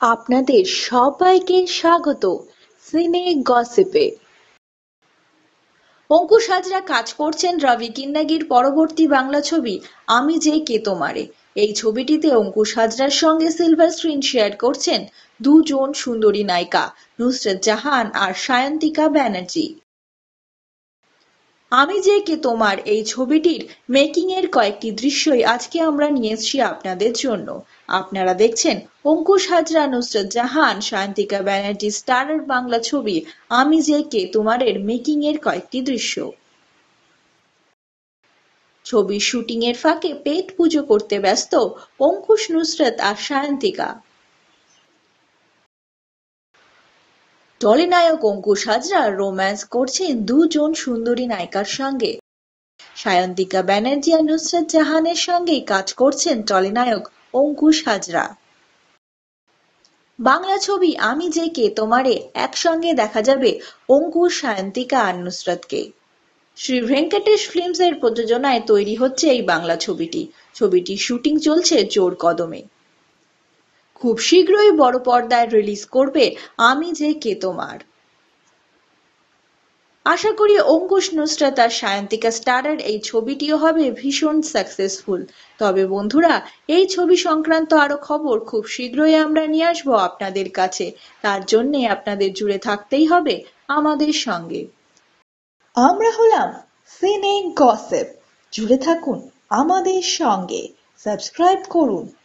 আপনাদের সবাইকে স্বাগত সিনে গসিপে। অঙ্কুশ হাজরা কাজ করছেন রবি কিন্নাগির পরবর্তী বাংলা ছবি আমি যে কে তোমারে। এই ছবিটিতে অঙ্কুশ হাজরার সঙ্গে সিলভার স্ক্রিন শেয়ার করছেন দুজন সুন্দরী নায়িকা, নুসরত জাহান আর সায়ন্তিকা ব্যানার্জি। আমি যে কে তোমার এই ছবিটির মেকিং এর কয়েকটি দৃশ্যই আজকে আমরা নিয়ে এসেছি আপনাদের জন্য। আপনারা দেখছেন অঙ্কুশ হাজরা নুসরত জাহান, সায়ন্তিকা ব্যানার্জি, স্টারের বাংলা ছবি, আমি যে কে তোমারের মেকিং এর কয়েকটি দৃশ্য। ছবির শুটিং এর ফাঁকে পেট পুজো করতে ব্যস্ত অঙ্কুশ নুসরত আর সায়ন্তিকা। টলিনায়ক অঙ্কুশ হাজরা রোম্যান্স করছেন দুজন সুন্দরী নায়িকার সঙ্গে। সায়ন্তিকা ব্যানার্জি আর নুসরাত জাহানের সঙ্গেই কাজ করছেন টলি নায়ক অঙ্কুশ হাজরা বাংলা ছবি আমি যে কে তোমারে, একসঙ্গে দেখা যাবে অঙ্কুশ সায়ন্তিকা আর নুসরতকে। শ্রী ভেঙ্কটেশ ফিল্মস এর প্রযোজনায় তৈরি হচ্ছে এই বাংলা ছবিটি। ছবিটির শুটিং চলছে জোর কদমে। খুব শীঘ্রই বড় পর্দায় রিলিজ করবে আমি যে কে তোমার। আশা করি অঙ্কুশ নুসরাত আর সায়ন্তিকা স্টারের এই ছবিটিও হবে ভীষণ সাকসেসফুল তবে বন্ধুরা, এই ছবি সংক্রান্ত আরও খবর খুব শীঘ্রই আমরা নিয়ে আসব আপনাদের কাছে। তার জন্যে আপনাদের জুড়ে থাকতেই হবে আমাদের সঙ্গে। আমরা হলাম সিনে গসেপ জুড়ে থাকুন আমাদের সঙ্গে। সাবস্ক্রাইব করুন।